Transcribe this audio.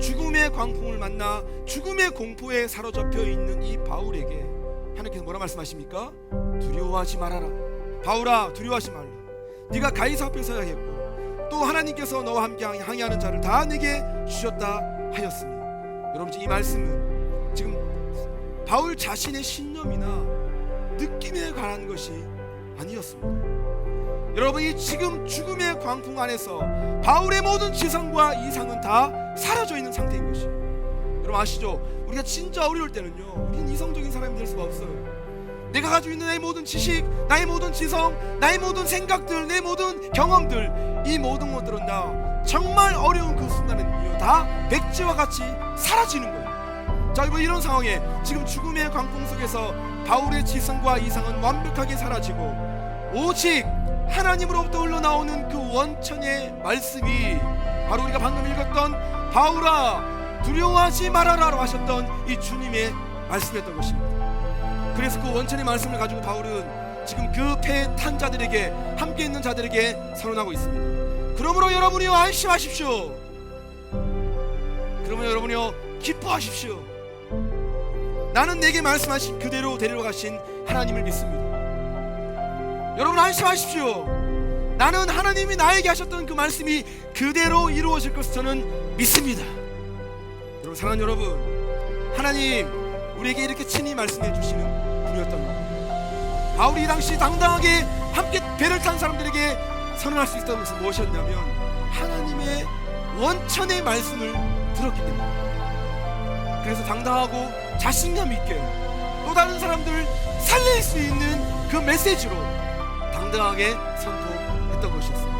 죽음의 광풍을 만나 죽음의 공포에 사로잡혀 있는 이 바울에게 하나님께서 뭐라 말씀하십니까? 두려워하지 말아라. 바울아 두려워하지 말라. 네가 가이사 앞에 서야겠고 또 하나님께서 너와 함께 항해하는 자를 다 내게 주셨다 하였으니 여러분 이 말씀은 지금 바울 자신의 신념이나 느낌에 관한 것이 아니었습니다. 여러분 이 지금 죽음의 광풍 안에서 바울의 모든 지성과 이상은 다 사라져 있는 상태인 것이. 여러분 아시죠? 우리가 진짜 어려울 때는요. 우리는 이성적인 사람이 될 수가 없어요. 내가 가지고 있는 내 모든 지식, 나의 모든 지성, 나의 모든 생각들, 내 모든 경험들, 이 모든 것들은 다 정말 어려운 그 순간에는요, 다 백지와 같이 사라지는 거예요. 자, 여러분 이런 상황에 지금 죽음의 광풍 속에서 바울의 지성과 이상은 완벽하게 사라지고 오직 하나님으로부터 흘러나오는 그 원천의 말씀이 바로 우리가 방금 읽었던 바울아 두려워하지 말아라라고 하셨던 이 주님의 말씀이었던 것입니다. 그래서 그 원천의 말씀을 가지고 바울은 지금 그 폐에 탄 자들에게 함께 있는 자들에게 선언하고 있습니다. 그러므로 여러분이요 안심하십시오. 그러면 여러분이요 기뻐하십시오. 나는 내게 말씀하신 그대로 데리러 가신 하나님을 믿습니다. 여러분 안심하십시오. 나는 하나님이 나에게 하셨던 그 말씀이 그대로 이루어질 것을 저는 믿습니다. 여러분 사랑하는 여러분, 하나님 우리에게 이렇게 친히 말씀해 주시는 분이었던 것. 바울이 이 당시 당당하게 함께 배를 탄 사람들에게 선언할 수 있었던 것은 무엇이었냐면 하나님의 원천의 말씀을 들었기 때문입니다. 그래서 당당하고 자신감 있게 또 다른 사람들을 살릴 수 있는 그 메시지로 당당하게 선포했던 것이었습니다.